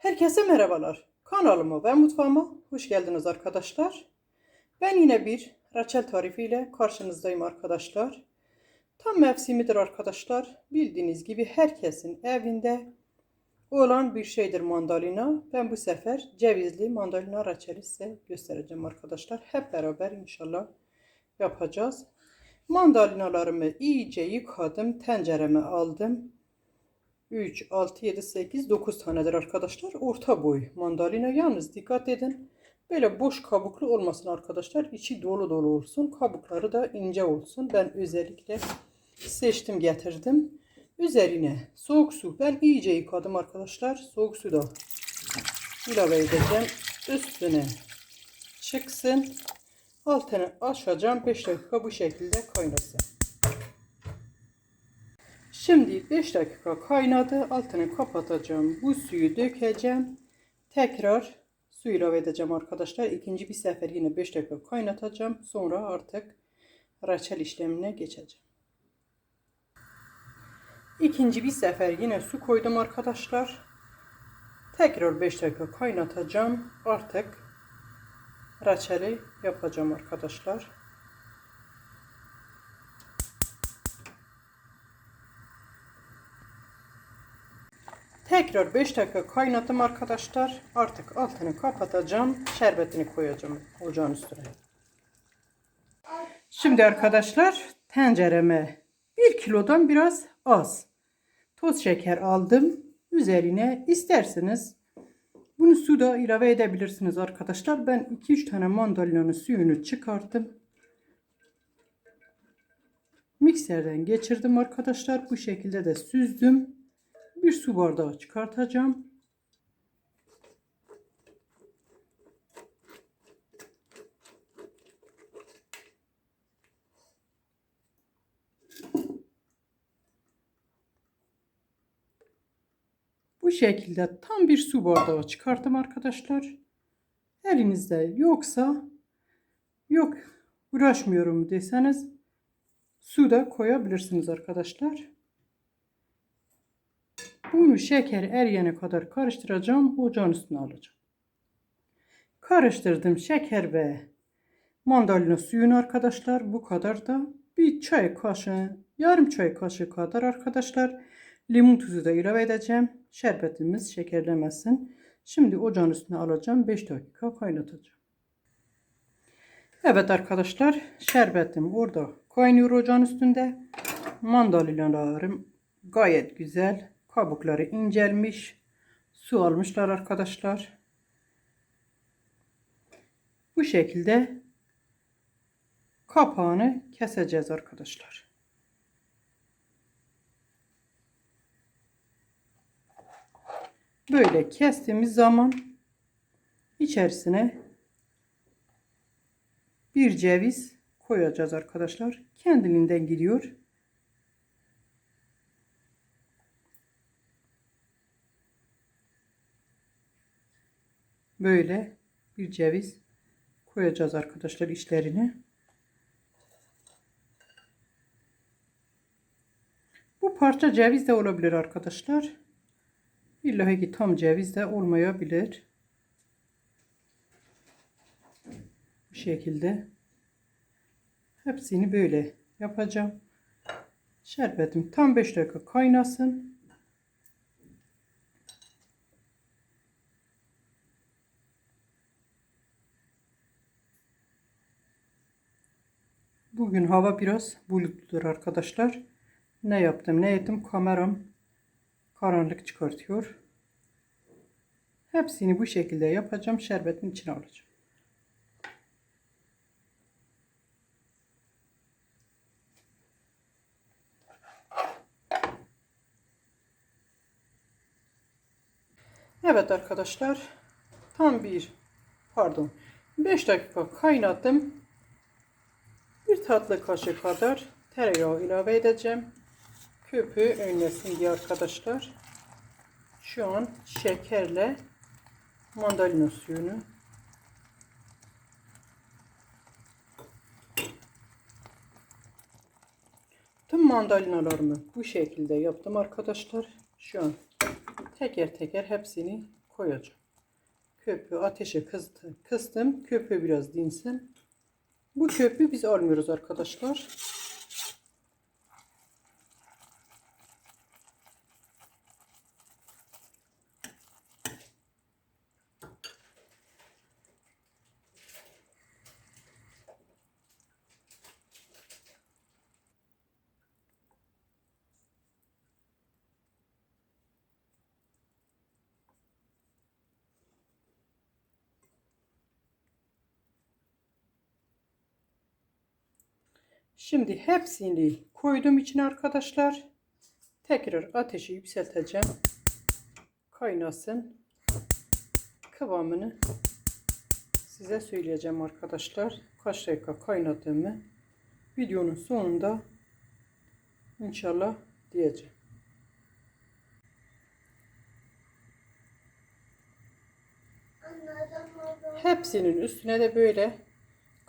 Herkese merhabalar. Kanalıma ve mutfağıma hoş geldiniz arkadaşlar. Ben yine bir reçel tarifiyle karşınızdayım arkadaşlar. Tam mevsimidir arkadaşlar. Bildiğiniz gibi herkesin evinde olan bir şeydir mandalina. Ben bu sefer cevizli mandalina reçeli size göstereceğim arkadaşlar. Hep beraber inşallah yapacağız. Mandalinalarımı iyice yıkadım. Tencereme aldım. 3, 6, 7, 8, 9 tanedir arkadaşlar. Orta boy mandalina. Yalnız dikkat edin. Böyle boş kabuklu olmasın arkadaşlar. İçi dolu dolu olsun. Kabukları da ince olsun. Ben özellikle seçtim getirdim. Üzerine soğuk su. Ben iyice yıkadım arkadaşlar. Soğuk su da ilave edeceğim. Üstüne çıksın. Altını açacağım. 5 dakika bu şekilde kaynasın. Şimdi 5 dakika kaynadı. Altını kapatacağım. Bu suyu dökeceğim. Tekrar su ilave edeceğim arkadaşlar. İkinci bir sefer yine 5 dakika kaynatacağım. Sonra artık reçel işlemine geçeceğim. İkinci bir sefer yine su koydum arkadaşlar. Tekrar 5 dakika kaynatacağım. Artık reçeli yapacağım arkadaşlar. Tekrar 5 dakika kaynattım arkadaşlar. Artık altını kapatacağım. Şerbetini koyacağım ocağın üstüne. Şimdi arkadaşlar tencereme 1 kilodan biraz az toz şeker aldım. Üzerine isterseniz bunu suda ilave edebilirsiniz arkadaşlar. Ben 2-3 tane mandalinanın suyunu çıkarttım. Mikserden geçirdim arkadaşlar. Bu şekilde de süzdüm. Bir su bardağı çıkartacağım. Bu şekilde tam bir su bardağı çıkarttım arkadaşlar. Elinizde yoksa yok uğraşmıyorum deseniz su da koyabilirsiniz arkadaşlar. Bunu şeker eriyene kadar karıştıracağım. Ocağın üstüne alacağım. Karıştırdım şeker ve mandalina suyunu arkadaşlar. Bu kadar da bir çay kaşığı, yarım çay kaşığı kadar arkadaşlar. Limon tuzu da ilave edeceğim. Şerbetimiz şekerlemesin. Şimdi ocağın üstüne alacağım. 5 dakika kaynatacağım. Evet arkadaşlar şerbetim orada kaynıyor ocağın üstünde. Mandalinalarım gayet güzel. Kabukları incelmiş. Su almışlar arkadaşlar. Bu şekilde kapağını keseceğiz arkadaşlar. Böyle kestiğimiz zaman içerisine bir ceviz koyacağız arkadaşlar. Kendiliğinden gidiyor. Böyle bir ceviz koyacağız arkadaşlar içlerine. Bu parça ceviz de olabilir arkadaşlar. İlla ki tam ceviz de olmayabilir. Bu şekilde hepsini böyle yapacağım. Şerbetim tam 5 dakika kaynasın. Bugün hava biraz bulutludur arkadaşlar. Ne yaptım ne ettim kameram karanlık çıkartıyor. Hepsini bu şekilde yapacağım. Şerbetin içine alacağım. Evet arkadaşlar. Tam bir pardon 5 dakika kaynattım. Bir tatlı kaşığı kadar tereyağı ilave edeceğim. Köpüğü önlesin diye arkadaşlar. Şu an şekerle mandalina suyunu tüm mandalinalarımı bu şekilde yaptım arkadaşlar. Şu an teker teker hepsini koyacağım. Köpüğü ateşe kıstım. Köpüğü biraz dinsin. Bu köpüğü biz almıyoruz arkadaşlar. Şimdi hepsini koydum içine arkadaşlar. Tekrar ateşi yükselteceğim. Kaynasın. Kıvamını size söyleyeceğim arkadaşlar. Kaç dakika kaynattığımı videonun sonunda inşallah diyeceğim. Hepsinin üstüne de böyle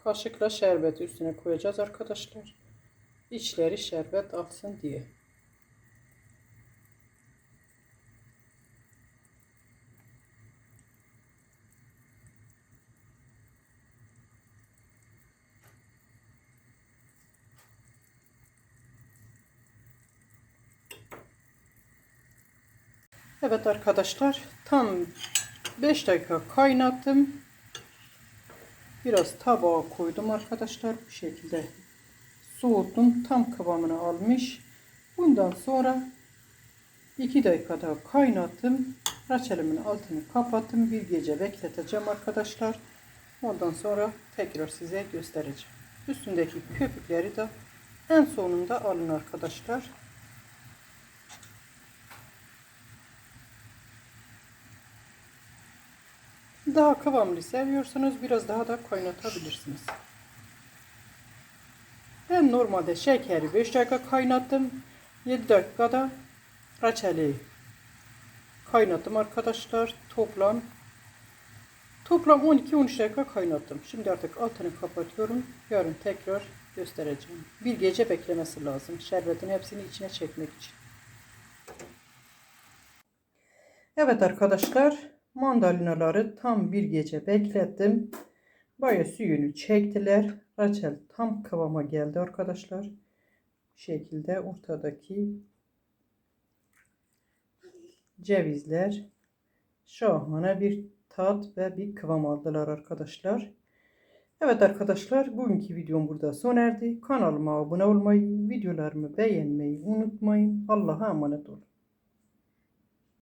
kaşıkla şerbeti üstüne koyacağız arkadaşlar. İçleri şerbet aksın diye. Evet arkadaşlar tam 5 dakika kaynattım. Biraz tabağa koydum arkadaşlar. Bu şekilde soğuttum. Tam kıvamını almış. Bundan sonra 2 dakika daha kaynattım. Reçelimin altını kapattım. Bir gece bekleteceğim arkadaşlar. Ondan sonra tekrar size göstereceğim. Üstündeki köpükleri de en sonunda alın arkadaşlar. Daha kıvamlı seviyorsanız biraz daha da kaynatabilirsiniz. Ben normalde şekeri 5 dakika kaynattım. 7 dakikada reçeli kaynattım arkadaşlar. Toplam toplam 12-13 dakika kaynattım. Şimdi artık altını kapatıyorum. Yarın tekrar göstereceğim. Bir gece beklemesi lazım. Şerbetin hepsini içine çekmek için. Evet arkadaşlar mandalinaları tam bir gece beklettim. Baya suyunu çektiler. Reçel tam kıvama geldi arkadaşlar. Bu şekilde ortadaki cevizler şahane bir tat ve bir kıvam aldılar arkadaşlar. Evet arkadaşlar bugünkü videom burada sona erdi. Kanalıma abone olmayı, videolarımı beğenmeyi unutmayın. Allah'a emanet olun.